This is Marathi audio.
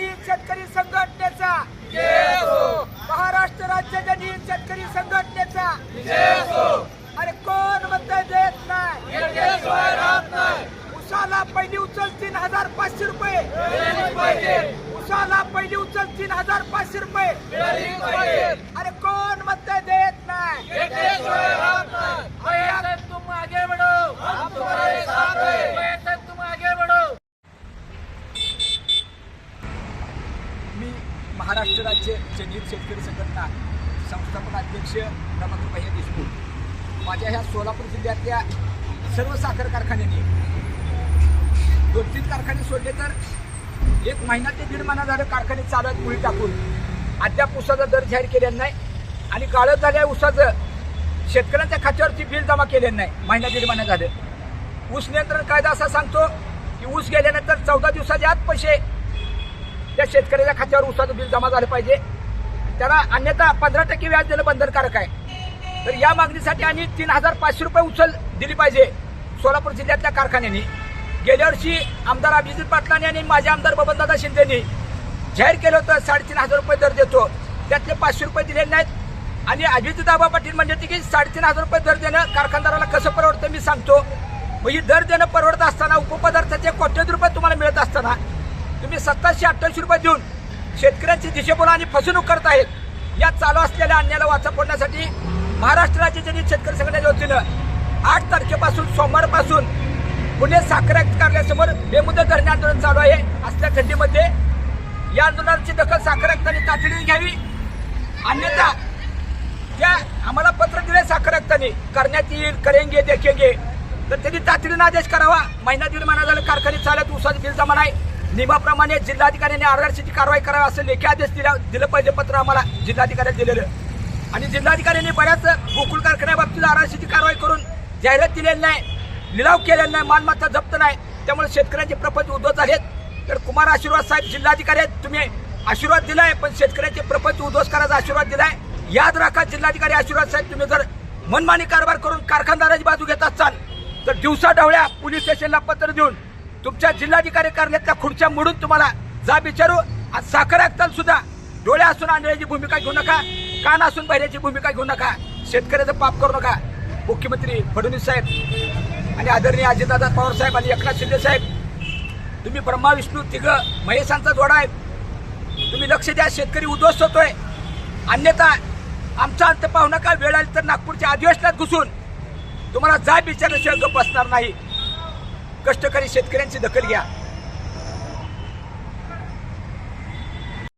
जनहित शेतकरी संघटनेचा. महाराष्ट्र राज्य जनहित शेतकरी संघटनेचा. अरे कोण म्हणताय देत नाही? उसाला पहिली उचल तीन हजार पाचशे रुपये. उसाला पहिली उचल तीन हजार पाचशे रुपये. राज्य जनहित शेतकरी संघटना संस्थापक अध्यक्ष रमण भैया देशमुख माझ्या ह्या सोलापूर जिल्ह्यातल्या सर्व साखर कारखान्यांनी दोन तीन कारखाने सोडले तर एक महिना ते दीड महिना झालं कारखाने चालू आहेत मुळी टाकून. अद्याप उसाचा दर जाहीर केलेला नाही आणि काळं झाल्या उसाचं शेतकऱ्यांच्या खात्यावरती बिल जमा केलेलं नाही. महिना दीड महिना झालं. ऊस नियंत्रण कायदा असा सांगतो की ऊस गेल्यानंतर चौदा दिवसाच्या आत पैसे त्या शेतकऱ्याच्या खात्यावर ऊसाचं बिल जमा झालं पाहिजे. त्याला अन्यथा पंधरा टक्के व्याज देणं बंधनकारक आहे. तर या मागणीसाठी आणि तीन हजार पाचशे रुपये उचल दिली पाहिजे सोलापूर जिल्ह्यातल्या कारखान्यांनी. गेल्या वर्षी आमदार अभिजित पाटलांनी आणि माझे आमदार बबनदादा शिंदेनी जाहीर केलं होतं साडेतीन हजार रुपये दर देतो. त्यातले पाचशे रुपये दिलेले नाहीत. आणि अभिजित आबा पाटील म्हणजे होते की साडेतीन हजार रुपये दर देणं कारखानदाराला कसं परवडतं मी सांगतो. मग ही दर देणं परवडत असताना उपपदार्थाचे कोट्यवधी रुपये तुम्हाला मिळत असताना तुम्ही सत्ताशे अठ्ठ्याऐंशी रुपये देऊन शेतकऱ्यांची दिशेबोल आणि फसवणूक करत आहेत. या चालू असलेल्या अन्यायाला वाचा फोडण्यासाठी महाराष्ट्र राज्य जनहित शेतकरी संघटनेच्या वतीनं आठ तारखेपासून सोमवारपासून पुणे साखर कार्यालयासमोर बेमुदत धरणे आंदोलन चालू आहे. असल्या थंडीमध्ये या आंदोलनाची दखल साखर आयुक्तांनी तातडीने घ्यावी. अन्यथा त्या आम्हाला पत्र दिले साखर आयुक्तांनी करण्यात येईल करेंगे देखेंगे. तर त्यांनी तातडीने आदेश करावा. महिना दीड महिना झाला कारखाने चालत उसाचं बिल जमा नाही. नियमाप्रमाणे जिल्हाधिकाऱ्यांनी आरआरसीची कारवाई करावी असं लेखी आदेश दिला दिलं पाहिजे पत्र आम्हाला जिल्हाधिकाऱ्यांनी दिलेलं. आणि जिल्हाधिकाऱ्यांनी बऱ्याच गोकुळ कारखान्याबाबतीत आरआरसीची कारवाई करून जाहिरात दिलेली नाही लिलाव केलेला नाही मालमत्ता जप्त नाही. त्यामुळे शेतकऱ्यांचे प्रपंच उद्धव झालेत. तर कुमार आशीर्वाद साहेब जिल्हाधिकारी आहेत तुम्ही आशीर्वाद दिलाय पण शेतकऱ्यांचे प्रपंच उद्ध्वस्त करायचा आशीर्वाद दिलाय. याद राखा जिल्हाधिकारी आशीर्वाद साहेब तुम्ही जर मनमानी कारभार करून कारखानदाराची बाजू घेत असाल तर दिवसा ढवळ्या पोलीस स्टेशनला पत्र देऊन तुमच्या जिल्हाधिकारी कार्यालयातल्या खुर्च्या मोडून तुम्हाला जा विचारू. आज साखर असताना सुद्धा. डोळे असून आणण्याची भूमिका घेऊ नका. कान असून बहिऱ्याची भूमिका घेऊ नका. शेतकऱ्याचं पाप करू नका. मुख्यमंत्री फडणवीस साहेब आणि आदरणीय अजितदादा पवार साहेब आणि एकनाथ शिंदे साहेब तुम्ही ब्रह्मा विष्णू तिघ महेशांचा जोडा आहे. तुम्ही लक्ष द्या शेतकरी उद्ध्वस्त होतोय. अन्यथा आमचा अंत पाहू नका. वेळ आली तर नागपूरच्या अधिवेशनात घुसून तुम्हाला जा विचारल्याशिवाय गप बसणार नाही. कष्टकरी शेतकऱ्यांची दखल घ्या.